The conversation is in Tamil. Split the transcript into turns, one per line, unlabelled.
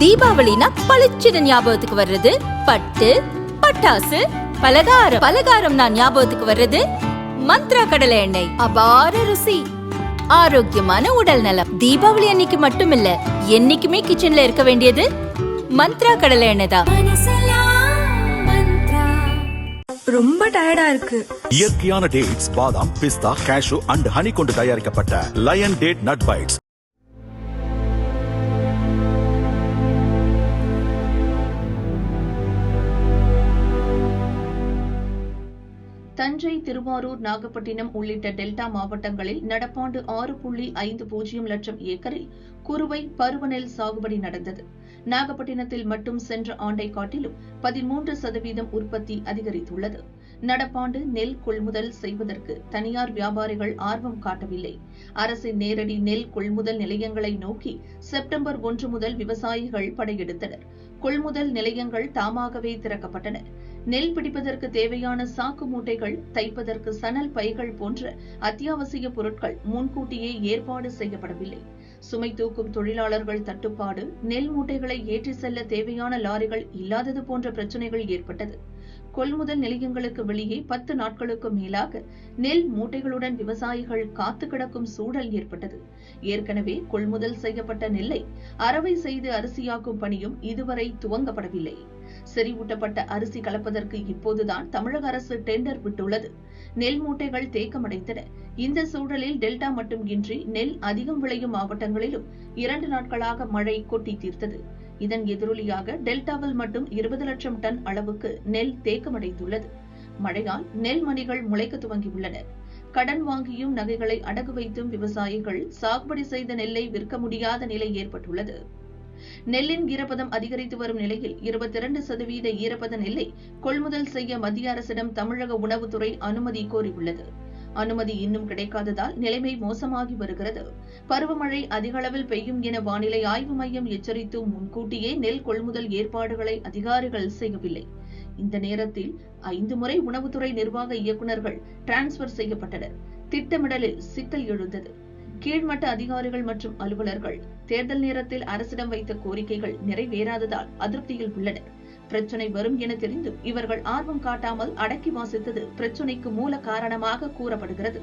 தீபாவளினா பளிச்சுன்னு ஞாபகத்துக்கு வர்றது. பட்டு பட்டாசு பலகாரம். பலகாரம் நான் ஞாபகத்துக்கு வர்றது. மந்த்ரா கடலை எண்ணெய். அபார ருசி. ஆரோக்கியமான உடல் நலம். தீபாவளி அன்னைக்கு மட்டும் இல்ல என்னைக்குமே கிச்சன்ல இருக்க வேண்டியது மந்த்ரா கடலை எண்ணெய் தான்.
ரொம்ப டயர்டா இருக்கு.
இயற்கையான டேட்ஸ் பாதாம் பிஸ்தா கேஷு அண்ட் ஹனி கொண்டு தயாரிக்கப்பட்ட lion date nut bites
Thanjai Thiruvarur Nagapattinam உள்ளிட்ட டெல்டா மாவட்டங்களில் நடப்பாண்டு ஆறு புள்ளி ஐந்து பூஜ்ஜியம் லட்சம் ஏக்கரில் குறுவை பருவநெல் சாகுபடி நடந்தது. நாகப்பட்டினத்தில் மட்டும் சென்ற ஆண்டை காட்டிலும் பதிமூன்று சதவீதம் உற்பத்தி அதிகரித்துள்ளது. நடப்பாண்டு நெல் கொள்முதல் செய்வதற்கு தனியார் வியாபாரிகள் ஆர்வம் காட்டவில்லை. அரசின் நேரடி நெல் கொள்முதல் நிலையங்களை நோக்கி செப்டம்பர் ஒன்று முதல் விவசாயிகள் படையெடுத்தனர். கொள்முதல் நிலையங்கள் தாமாகவே திறக்கப்பட்டன. நெல் பிடிப்பதற்கு தேவையான சாக்கு மூட்டைகள் தைப்பதற்கு சணல் பைகள் போன்ற அத்தியாவசிய பொருட்கள் முன்கூட்டியே ஏற்பாடு செய்யப்படவில்லை. சுமை தூக்கும் தொழிலாளர்கள் தட்டுப்பாடு நெல் மூட்டைகளை ஏற்றி செல்ல தேவையான லாரிகள் இல்லாதது போன்ற பிரச்சனைகள் ஏற்பட்டது. கொள்முதல் நிலையங்களுக்கு வெளியே பத்து நாட்களுக்கு மேலாக நெல் மூட்டைகளுடன் விவசாயிகள் காத்து கிடக்கும் சூழல் ஏற்பட்டது. ஏற்கனவே கொள்முதல் செய்யப்பட்ட நெல்லை அறவை செய்து அரிசியாக்கும் பணியும் இதுவரை துவங்கப்படவில்லை. செறிவூட்டப்பட்ட அரிசி கலப்பதற்கு இப்போதுதான் தமிழக அரசு டெண்டர் விட்டுள்ளது. நெல் மூட்டைகள் தேக்கமடைந்தன. இந்த சூழலில் டெல்டா மட்டுமின்றி நெல் அதிகம் விளையும் மாவட்டங்களிலும் இரண்டு நாட்களாக மழை கொட்டி தீர்த்தது. இதன் எதிரொலியாக டெல்டாவில் மட்டும் இருபது லட்சம் டன் அளவுக்கு நெல் தேக்கமடைந்துள்ளது. மழையால் நெல் மணிகள் முளைக்க துவங்கியுள்ளன. கடன் வாங்கியும் நகைகளை அடகு வைத்தும் விவசாயிகள் சாகுபடி செய்த நெல்லை விற்க முடியாத நிலை ஏற்பட்டுள்ளது. நெல்லின் ஈரப்பதம் அதிகரித்து வரும் நிலையில் இருபத்தி இரண்டு சதவீத ஈரப்பத நெல்லை கொள்முதல் செய்ய மத்திய அரசிடம் தமிழக உணவுத்துறை அனுமதி கோரியுள்ளது. அனுமதி இன்னும் கிடைக்காததால் நிலைமை மோசமாகி வருகிறது. பருவமழை அதிகளவில் பெய்யும் என வானிலை ஆய்வு மையம் எச்சரித்தும் முன்கூட்டியே நெல் கொள்முதல் ஏற்பாடுகளை அதிகாரிகள் செய்யவில்லை. இந்த நேரத்தில் ஐந்து முறை உணவுத்துறை நிர்வாக இயக்குநர்கள் டிரான்ஸ்பர் செய்யப்பட்டனர். திட்டமிடலில் சிக்கல் எழுந்தது. கீழ்மட்ட அதிகாரிகள் மற்றும் அலுவலர்கள் தேர்தல் நேரத்தில் அரசிடம் வைத்த கோரிக்கைகள் நிறைவேறாததால் அதிருப்தியில் உள்ளனர். பிரச்சனை வரும் என தெரிந்தும் இவர்கள் ஆர்வம் காட்டாமல் அடக்கி வாசித்தது பிரச்சனைக்கு மூல காரணமாக கூறப்படுகிறது.